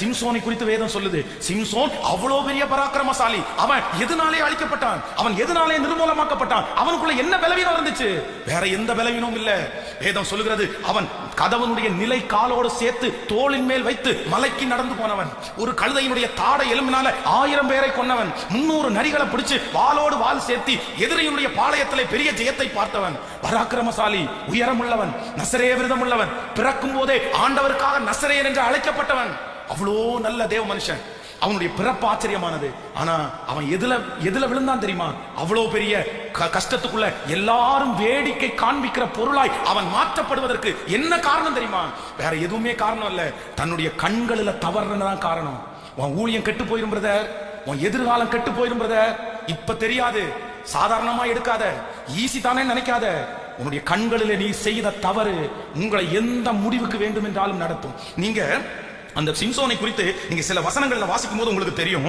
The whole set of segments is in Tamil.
சிம்சோனை குறித்து வேதம் சொல்லுது. சிம்சோன் அவ்வளவு பெரிய பராக்கிரமசாலி. அவன் எதனாலே அழிக்கப்பட்டான்? அவன் எதனாலே நிர்மூலமாக்கப்பட்டான்? அவனுக்குள்ள என்ன பலவீனம் இருந்துச்சு? வேற எந்த பலவீனமும் இல்ல. வேதம் சொல்லுகிறது அவன் கதவனுடைய நிலை காலோடு சேர்த்து தோளின் மேல் வைத்து மலைக்கு நடந்து போனவன். ஒரு கழுதையினுடைய தாடை எலும்பினால ஆயிரம் பேரை கொன்னவன். முன்னூறு நரிகளை பிடிச்சு வாளோடு வால் சேர்த்தி எதிரியினுடைய பாளையத்திலே பெரிய ஜெயத்தை பார்த்தவன். பராக்கிரமசாலி உயரமுள்ளவன் நசரே விரதம் உள்ளவன் பிறக்கும் போதே ஆண்டவருக்காக நசரேயன் என்று அழைக்கப்பட்டவன். அவ்வளோ நல்ல தேவ மனுஷன். அவனுடைய பிறப்பு ஆச்சரியமானது. ஆனா அவன் எதுல எதுல விழுந்தான் தெரியுமா? அவ்வளவு பெரிய க- கஷ்டத்துக்குள்ள எல்லாரும் வேடிக்கை காண்பிக்கிற பொருளாய் அவன் மாற்றப்படுவதற்கு என்ன காரணம் தெரியுமா? வேற எதுவுமே காரணம் இல்ல. தன்னுடைய கண்களில் தவறுனதான் காரணம். உன் ஊழியம் கெட்டு போயிரும் பிரதர் உன் எதிர்காலம் கெட்டு போயிரும் பிரதர் இப்ப தெரியாது. சாதாரணமா எடுக்காத. ஈஸி தானே நினைக்காத. உன்னுடைய கண்களில் நீ செய்த தவறு உங்களை எந்த முடிவுக்கு வேண்டும் என்றாலும் நடத்தும். நீங்க அந்த சிம்சோனை குறித்து நீங்க சில வசனங்கள்ல வாசிக்கும் போது உங்களுக்கு தெரியும்.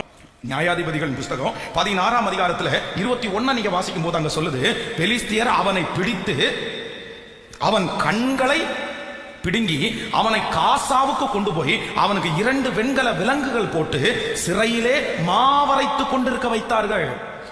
நியாயாதிபதிகள் புஸ்தகம் பதினாறாம் அதிகாரத்துல இருபத்தி ஒண்ண நீங்க வாசிக்கும் போது அங்க சொல்லுது பெலிஸ்தியர் அவனை பிடித்து அவன் கண்களை பிடுங்கி அவனை காசாவுக்கு கொண்டு போய் அவனுக்கு இரண்டு வெண்கல விலங்குகள் போட்டு சிறையிலே மாவரைத்து கொண்டிருக்க வைத்தார்கள்.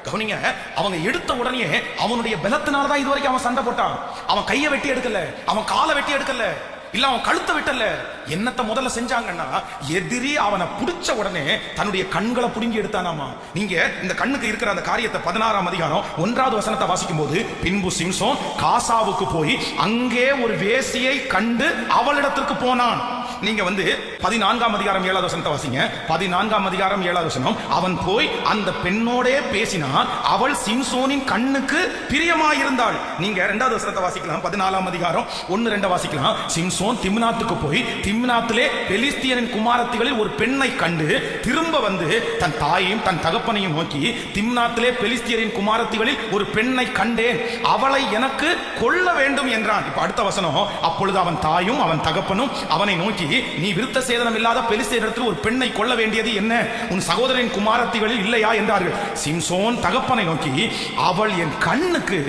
கவனிங்க அவங்க எடுத்த உடனே அவனுடைய பலத்தினால தான் இதுவரைக்கும் அவன் சண்டை போட்டான். அவன் கையை வெட்டி எடுக்கல அவன் காலை வெட்டி எடுக்கல. இல்ல அவன் கழுத்தை விட்டல. என்னத்த முதல்ல செஞ்சாங்கன்னா எதிரி அவனை புடிச்ச உடனே தன்னுடைய கண்களை புடுங்கி எடுத்தானாமா? நீங்க இந்த கண்ணுக்கு இருக்கிற அந்த காரியத்தை பதினாறாம் அதிகாரம் ஒன்றாவது வசனத்தை வாசிக்கும் போது பின்பு சிம்சோன் காசாவுக்கு போய் அங்கே ஒரு வேசியை கண்டு அவளிடத்திற்கு போனான். நீங்க வந்து பதினான்காம் அதிகாரம் ஏழாவது வசனத்தை வாசிங்க. பதினான்காம் அதிகாரம் ஏழாவது வசனம் அவன் போய் அந்த பெண்ணோடே பேசினான் அவள் சிம்சோனின் கண்ணுக்கு பிரியமாயிருந்தாள். நீங்க இரண்டாவது வசனத்தை வாசிக்கலாம் பதினாலாம் அதிகாரம். ஒன்னு ரெண்ட வாசிக்கலாம். சிம்சோன் திம்னாத்துக்கு போய் திம்னாத்திலே பெலிஸ்தியனின் குமாரத்திகளில் ஒரு பெண்ணை கண்டு திரும்ப வந்து தன் தாயையும் தன் தகப்பனையும் நோக்கி திம்னாத்திலே பெலிஸ்தியரின் குமாரத்திகளில் ஒரு பெண்ணை கண்டேன். அவளை எனக்கு கொல்ல வேண்டும் என்றான். இப்ப அடுத்த வசனம் அப்பொழுது அவன் தாயும் அவன் தகப்பனும் அவனை நோக்கி நீ விருத்த சேதனம் இல்லாத பெலிஸ்தியரிடத்தில் ஒரு பெண்ணை கொல்ல வேண்டியது என்ன? உன் சகோதரின் குமாரத்திகளில் இல்லையா? என்றார்கள். சிம்சோன் தகப்பனை நோக்கி அவள் என் கண்ணுக்கு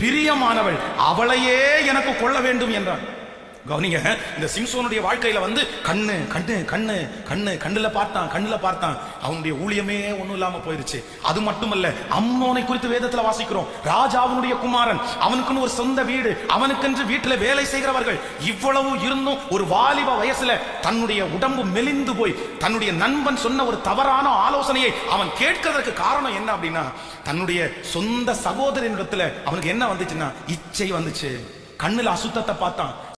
பிரியமானவள் அவளையே எனக்கு கொல்ல வேண்டும் என்றான். கவனிங்க இந்த சிம்சோனுடைய வாழ்க்கையில வந்து கண்ணு கண்ணு கண்ணு கண்ணு கண்ணுல பார்த்தான் கண்ணுல பார்த்தான். அவனுடைய ஊழியமே ஒண்ணும் இல்லாம போயிருச்சு. அது மட்டுமல்ல அம்மோனை குறித்து வேதத்துல வாசிக்கிறோம். ராஜாவினுடைய குமாரன் அவனுக்குன்னு ஒரு சொந்த வீடு அவனுக்கென்று வீட்டுல வேலை செய்கிறவர்கள் இவ்வளவு இருந்தும் ஒரு வாலிப வயசுல தன்னுடைய உடம்பு மெலிந்து போய் தன்னுடைய நண்பன் சொன்ன ஒரு தவறான ஆலோசனையை அவன் கேட்கிறதற்கு காரணம் என்ன அப்படின்னா தன்னுடைய சொந்த சகோதரனிடத்துல அவனுக்கு என்ன வந்துச்சுன்னா இச்சை வந்துச்சு. கண்ணுல அசுத்தத்தை பார்த்தான்.